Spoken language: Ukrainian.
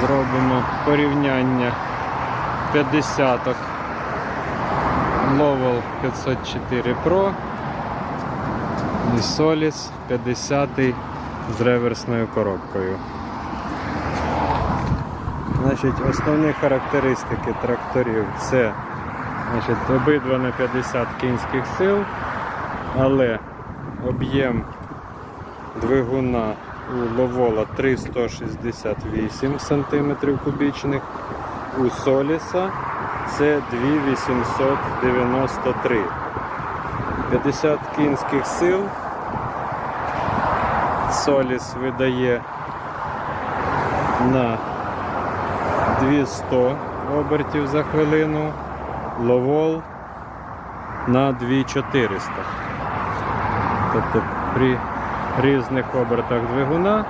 Зробимо порівняння 50 Lowell 504 Pro і Solis 50 з реверсною коробкою. Значить, основні характеристики тракторів це значить, обидва на 50 кінських сил, але об'єм двигуна Ловола 368 см кубічних, у Соліса це 2893. 50 кінських сил. Соліс видає на 200 обертів за хвилину, ловол на 2400. Тобто при різних обертах двигуна